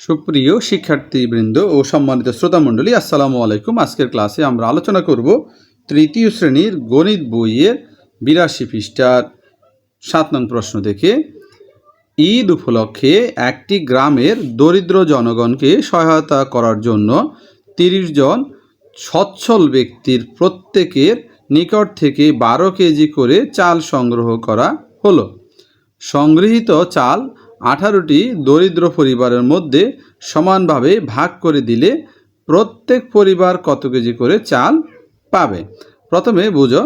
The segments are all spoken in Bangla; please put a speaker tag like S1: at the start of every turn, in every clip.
S1: সুপ্রিয় শিক্ষার্থীবৃন্দ ও সম্মানিত শ্রোতামণ্ডলী, আসসালামু আলাইকুম। আজকের ক্লাসে আমরা আলোচনা করব তৃতীয় শ্রেণির গণিত বইয়ের বিরাশি পৃষ্ঠার সাত নং প্রশ্ন থেকে, ঈদ উপলক্ষে একটি গ্রামের দরিদ্র জনগণকে সহায়তা করার জন্য তিরিশ জন সচ্ছল ব্যক্তির প্রত্যেকের নিকট থেকে বারো কেজি করে চাল সংগ্রহ করা হলো। সংগৃহীত চাল আঠারোটি দরিদ্র পরিবারের মধ্যে সমানভাবে ভাগ করে দিলে প্রত্যেক পরিবার কত কেজি করে চাল পাবে? প্রথমে বুঝো,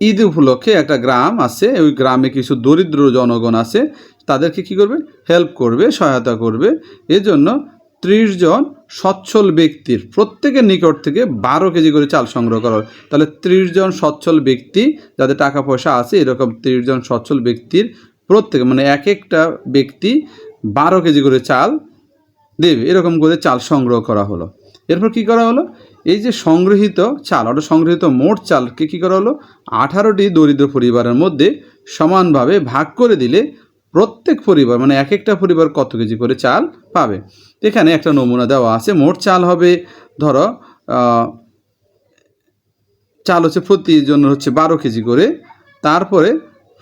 S1: ঈদ উপলক্ষে একটা গ্রাম আছে, ওই গ্রামে কিছু দরিদ্র জনগণ আছে, তাদেরকে কি করবে? হেল্প করবে, সহায়তা করবে। এজন্য ত্রিশ জন সচ্ছল ব্যক্তির প্রত্যেকের নিকট থেকে বারো কেজি করে চাল সংগ্রহ করা। তাহলে ত্রিশ জন সচ্ছল ব্যক্তি, যাদের টাকা পয়সা আছে, এরকম ত্রিশ জন সচ্ছল ব্যক্তির প্রত্যেকে মানে এক একটা ব্যক্তি বারো কেজি করে চাল দেবে। এরকম করে চাল সংগ্রহ করা হলো। এরপর কি করা হলো? এই যে সংগৃহীত চাল, অর্থাৎ সংগৃহীত মোট চালকে কী করা হলো? আঠারোটি দরিদ্র পরিবারের মধ্যে সমানভাবে ভাগ করে দিলে প্রত্যেক পরিবার মানে এক একটা পরিবার কত কেজি করে চাল পাবে? এখানে একটা নমুনা দেওয়া আছে, মোট চাল হবে, ধরো চাল হচ্ছে প্রতি জন হচ্ছে বারো কেজি করে। তারপরে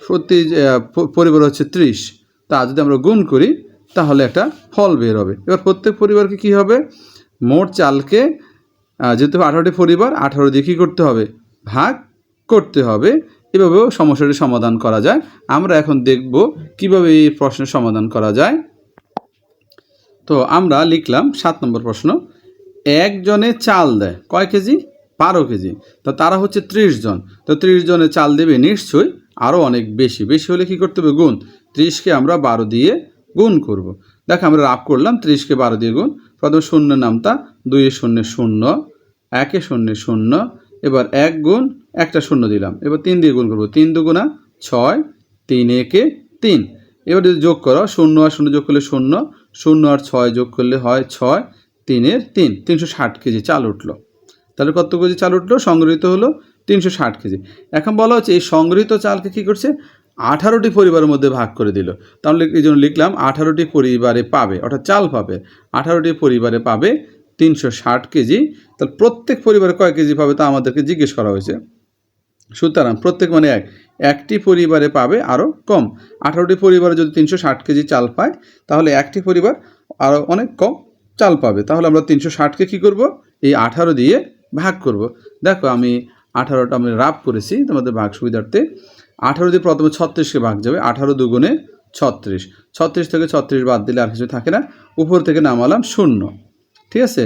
S1: প্রতি পরিবার হচ্ছে ত্রিশ। তা যদি আমরা গুণ করি, তাহলে একটা ফল বের হবে। এবার প্রত্যেক পরিবারকে কি হবে? মোট চালকে যেহেতু আঠারোটি পরিবার, আঠারো দিয়ে কী করতে হবে? ভাগ করতে হবে। এভাবেও সমস্যাটি সমাধান করা যায়। আমরা এখন দেখব কীভাবে এই প্রশ্নের সমাধান করা যায়। তো আমরা লিখলাম সাত নম্বর প্রশ্ন। একজনে চাল দেয়, কয় কেজি? বারো কেজি। তো তারা হচ্ছে ত্রিশ জন। তো ত্রিশ জনে চাল দেবে নিশ্চয়ই। আরও অনেক বেশি। বেশি হলে কি করতে হবে? গুণ। ত্রিশকে আমরা বারো দিয়ে গুণ করব। দেখো, আমরা রাপ করলাম, ত্রিশকে বারো দিয়ে গুণ। প্রথম শূন্য নামতা, দুইয়ে শূন্য শূন্য, একে শূন্য শূন্য, এবার এক গুণ, একটা শূন্য দিলাম। এবার তিন দিয়ে গুণ করব। তিন দুগুণা ছয়, তিন একে তিন। এবার যদি যোগ করো, শূন্য আর শূন্য যোগ করলে শূন্য শূন্য আর ছয় যোগ করলে হয় ছয়, তিনের তিন। তিনশো ষাট কেজি চাল উঠল। তাহলে কত কেজি চাল উঠল? সংগৃহীত হলো তিনশো ষাট কেজি। এখন বলা হচ্ছে এই সংগৃহীত চালকে কী করছে? আঠারোটি পরিবারের মধ্যে ভাগ করে দিল। তাহলে এই জন্য লিখলাম আঠারোটি পরিবারে পাবে, অর্থাৎ চাল পাবে। আঠারোটি পরিবারে পাবে তিনশো ষাট কেজি। তাহলে প্রত্যেক পরিবারে কয় কেজি পাবে তা আমাদেরকে জিজ্ঞেস করা হয়েছে। সুতরাং প্রত্যেক মানে এক। একটি পরিবারে পাবে আরও কম। আঠারোটি পরিবারে যদি তিনশো ষাট কেজি চাল পায়, তাহলে একটি পরিবার আরও অনেক কম চাল পাবে। তাহলে আমরা তিনশো ষাটকে কী করব? এই আঠারো দিয়ে ভাগ করব। দেখো আমি আঠারোটা আমি রাপ করেছি, তোমাদের ভাগ সুবিধার্থে। আঠারো দিয়ে প্রথমে ছত্রিশকে ভাগ যাবে, আঠারো দুগুণে ছত্রিশ। ছত্রিশ থেকে ছত্রিশ বাদ দিলে আর কিছু থাকে না, উপর থেকে নামালাম শূন্য। ঠিক আছে?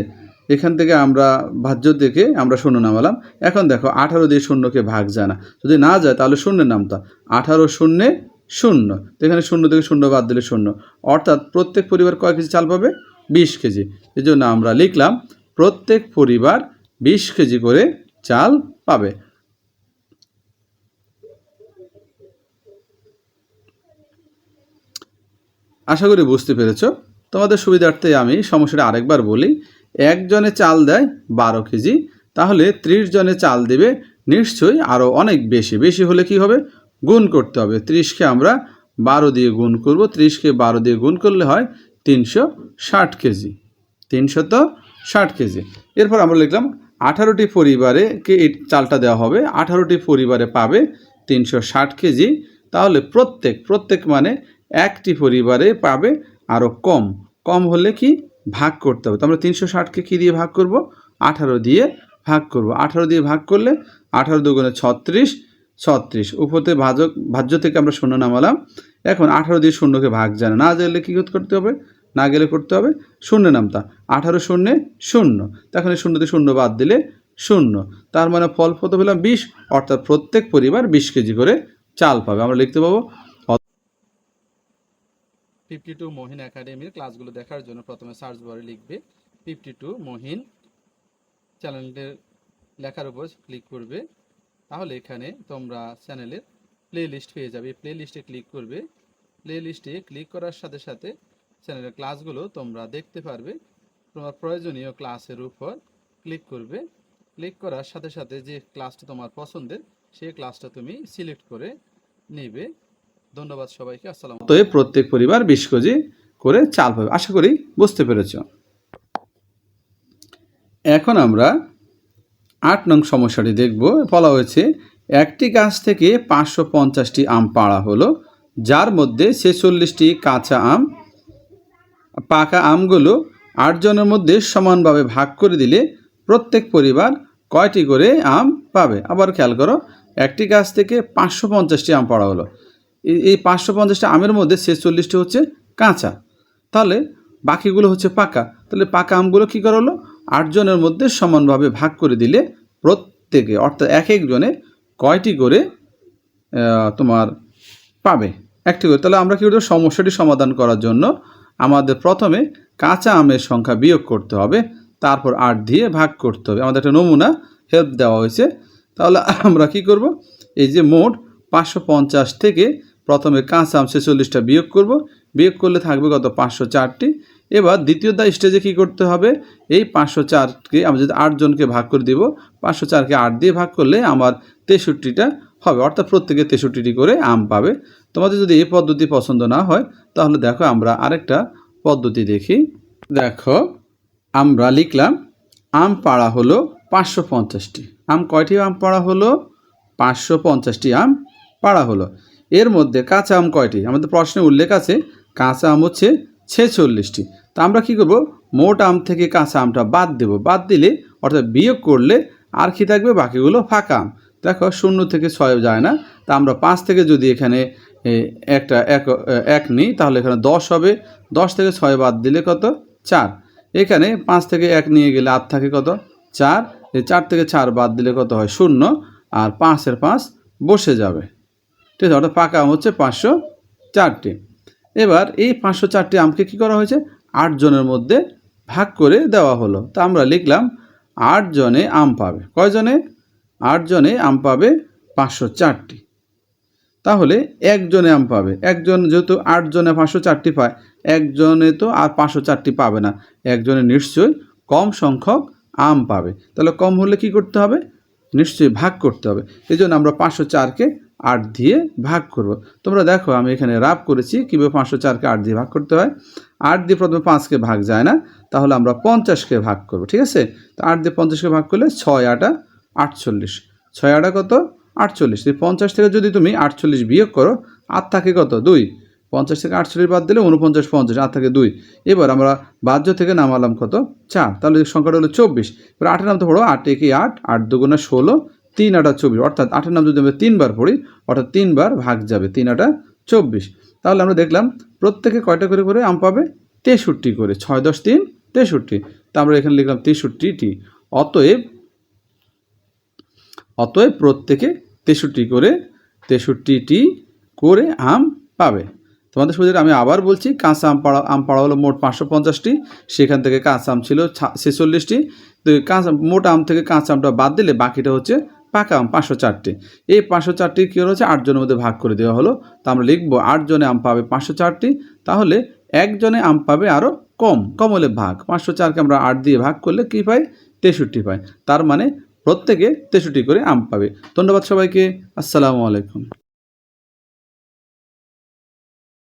S1: এখান থেকে আমরা ভাজ্য থেকে আমরা শূন্য নামালাম। এখন দেখো, আঠারো দিয়ে শূন্যকে ভাগ যায় না। যদি না যায়, তাহলে শূন্যের নামতা। আঠারো শূন্যে শূন্য। তো এখানে শূন্য থেকে শূন্য বাদ দিলে শূন্য। অর্থাৎ প্রত্যেক পরিবার কয় কেজি চাল পাবে? বিশ কেজি। এই জন্য আমরা লিখলাম, প্রত্যেক পরিবার বিশ কেজি করে চাল পাবে। আশা করি বুঝতে পেরেছ। তোমাদের সুবিধার্থে আমি সমস্যাটা আরেকবার বলি। একজনে চাল দেয় বারো কেজি, তাহলে ত্রিশ জনে চাল দেবে, নিশ্চয়ই আরও অনেক বেশি। বেশি হলে কি হবে? গুণ করতে হবে। ত্রিশকে আমরা বারো দিয়ে গুণ করব। ত্রিশকে বারো দিয়ে গুণ করলে হয় তিনশো ষাট কেজি। তিনশত ষাট কেজি। এরপর আমরা লিখলাম আঠারোটি পরিবারে কে এই চালটা দেওয়া হবে? আঠারোটি পরিবারে পাবে তিনশো ষাট কেজি। তাহলে প্রত্যেক প্রত্যেক মানে একটি পরিবারে পাবে আরও কম। কম হলে কি? ভাগ করতে হবে। তো আমরা তিনশো ষাটকে কী দিয়ে ভাগ করব? আঠারো দিয়ে ভাগ করব। আঠারো দিয়ে ভাগ করলে আঠারো দুগুণে ছত্রিশ ছত্রিশ। উপরতে ভাজক, ভাজ্য থেকে আমরা শূন্য নামালাম। এখন আঠারো দিয়ে শূন্যকে ভাগ জানে। না জানলে কী করতে হবে? না গেলে করতে হবে শূন্য নামতা। আঠারো শূন্যে শূন্য। তখন শূন্য দিয়ে শূন্য বাদ দিলে শূন্য। তার মানে ফল কত পেলাম? বিশ। অর্থাৎ প্রত্যেক পরিবার বিশ কেজি করে চাল পাবে। আমরা লিখতে পাবো ফিফটি টু মহিন একাডেমির ক্লাসগুলো দেখার জন্য প্রথমে সার্চ বারে লিখবে ফিফটি টু মহিন চ্যানেলটির লেখার উপর ক্লিক করবে। তাহলে এখানে তোমরা চ্যানেলের প্লে লিস্ট পেয়ে যাবে। প্লে লিস্টে ক্লিক করবে। প্লে লিস্টে ক্লিক করার সাথে সাথে চ্যানেলের ক্লাসগুলো তোমরা দেখতে পারবে। তোমার প্রয়োজনীয় ক্লাসের উপর ক্লিক করবে। ক্লিক করার সাথে সাথে যে ক্লাসটা তোমার পছন্দের, সেই ক্লাসটা তুমি সিলেক্ট করে নেবে। ধন্যবাদ সবাইকে। আসসালাম অতএব প্রত্যেক পরিবার বিশ কেজি করে চাল পাবে। আশা করি বুঝতে পেরেছ। এখন আমরা আট নং সমস্যাটি দেখব। বলা হয়েছে, একটি গাছ থেকে পাঁচশো পঞ্চাশটি আম পাড়া হলো, যার মধ্যে ছেচল্লিশটি কাঁচা আম পাকা আমগুলো আটজনের মধ্যে সমানভাবে ভাগ করে দিলে প্রত্যেক পরিবার কয়টি করে আম পাবে? আবার খেয়াল করো, একটি গাছ থেকে পাঁচশো পঞ্চাশটি আম পাড়া হলো। এই- পাঁচশো পঞ্চাশটি আমের মধ্যে ছেচল্লিশটি হচ্ছে কাঁচা। তাহলে বাকিগুলো হচ্ছে পাকা। তাহলে পাকা আমগুলো কী করা হলো? আটজনের মধ্যে সমানভাবে ভাগ করে দিলে প্রত্যেকে, অর্থাৎ এক একজনে কয়টি করে তোমার পাবে? একটি করে। তাহলে আমরা কী করব সমস্যাটি সমাধান করার জন্য আমাদের প্রথমে কাঁচা আমের সংখ্যা বিয়োগ করতে হবে, তারপর আট দিয়ে ভাগ করতে হবে। আমাদের একটা নমুনা হেল্প দেওয়া হয়েছে। তাহলে আমরা কি করব? এই যে মোট পাঁচশো পঞ্চাশ থেকে প্রথমে কাঁচা আম ছেচল্লিশটা বিয়োগ করব। বিয়োগ করলে থাকবে কত? পাঁচশো চারটি। এবার দ্বিতীয় দা স্টেজে কী করতে হবে? এই পাঁচশো চারকে আমরা যদি আটজনকে ভাগ করে দিব, পাঁচশো চারকে আট দিয়ে ভাগ করলে আমার তেষট্টিটা হবে। অর্থাৎ প্রত্যেকে তেষট্টিটি করে আম পাবে। তোমাদের যদি এই পদ্ধতি পছন্দ না হয়, তাহলে দেখো আমরা আরেকটা পদ্ধতি দেখি। দেখো, আমরা লিখলাম, আম পাড়া হলো পাঁচশো পঞ্চাশটি। আম কয়টি আম পাড়া হলো? পাঁচশো পঞ্চাশটি আম পাড়া হলো। এর মধ্যে কাঁচা আম কয়টি? আমাদের প্রশ্নে উল্লেখ আছে, কাঁচা আম হচ্ছে ছেচল্লিশটি। তা আমরা কী করব? মোট আম থেকে কাঁচা আমটা বাদ দেব। বাদ দিলে, অর্থাৎ বিয়োগ করলে আর কি থাকবে? বাকিগুলো ফাঁকা আম। দেখো, শূন্য থেকে ছয় যায় না। তা আমরা পাঁচ থেকে যদি এখানে একটা এক এক নিই, তাহলে এখানে দশ হবে। দশ থেকে ছয় বাদ দিলে কত? চার। এখানে পাঁচ থেকে এক নিয়ে গেলে আট থাকে কত? চার। এই চার থেকে চার বাদ দিলে কত হয়? শূন্য। আর পাঁচের পাঁচ বসে যাবে। ঠিক আছে, অর্থাৎ পাকা হচ্ছে পাঁচশো চারটি। এবার এই পাঁচশো চারটি আমকে কী করা হয়েছে? আট জনের মধ্যে ভাগ করে দেওয়া হলো। তা আমরা লিখলাম, আট জনে আম পাবে। কয়জনে? আট জনে আম পাবে পাঁচশো চারটি। তাহলে একজনে আম পাবে। একজন যেহেতু আটজনে পাঁচশো চারটি পায়, একজনে তো আর পাঁচশো চারটি পাবে না। একজনে নিশ্চয়ই কম সংখ্যক আম পাবে। তাহলে কম হলে কি করতে হবে? নিশ্চয়ই ভাগ করতে হবে। এই জন্য আমরা পাঁচশো চারকে আট দিয়ে ভাগ করব। তোমরা দেখো, আমি এখানে রাব করেছি, কীভাবে পাঁচশো চারকে আট দিয়ে ভাগ করতে হয়। আট দিয়ে প্রথমে পাঁচকে ভাগ যায় না, তাহলে আমরা পঞ্চাশকে ভাগ করব, ঠিক আছে? তো আট দিয়ে পঞ্চাশকে ভাগ করলে ছয় আটা আটচল্লিশ। ছয় আটা কত? আটচল্লিশ। এই পঞ্চাশ থেকে যদি তুমি আটচল্লিশ বিয়োগ করো আর থাকে কত? দুই। পঞ্চাশ থেকে আটচল্লিশ বাদ দিলে উনপঞ্চাশ পঞ্চাশ আর থাকে দুই। এবার আমরা বাহ্য থেকে নামালাম কত? চার। তাহলে সংখ্যাটা হলো চব্বিশ। এবার আটের নাম তো পড়ো, আট একে আট আট দুগুণা ষোলো, তিন আটা চব্বিশ। অর্থাৎ আটের নাম যদি আমরা তিনবার পড়ি, অর্থাৎ তিনবার ভাগ যাবে তিন আটা চব্বিশ। তাহলে আমরা দেখলাম প্রত্যেকে কয়টা করে করে আম পাবে? তেষট্টি করে। ছয় দশ তিন তেষট্টি। তা আমরা এখানে লিখলাম তেষট্টিটি। অতএব অতএব প্রত্যেকে তেষট্টি করে, তেষট্টিটি করে আম পাবে। তোমাদের সুবিধা আমি আবার বলছি, কাঁচা আম পাড়া আম পাড়া হলো মোট পাঁচশো পঞ্চাশটি, সেখান থেকে কাঁচা আম ছিল ছেচল্লিশটি। তো কাঁচা মোট আম থেকে কাঁচা আমটা বাদ দিলে বাকিটা হচ্ছে পাকা আম, পাঁচশো চারটি। এই পাঁচশো চারটি কী হচ্ছে আটজনের মধ্যে ভাগ করে দেওয়া হলো। তা আমরা লিখব, আটজনে আম পাবে পাঁচশো চারটি, তাহলে একজনে আম পাবে আরও কম কম হলে ভাগ। পাঁচশো চারকে আমরা আট দিয়ে ভাগ করলে কী পাই? তেষট্টি পাই। তার মানে প্রত্যেকে তেষট্টি করে আম পাবে। ধন্যবাদ সবাইকে। আসসালামু আলাইকুম।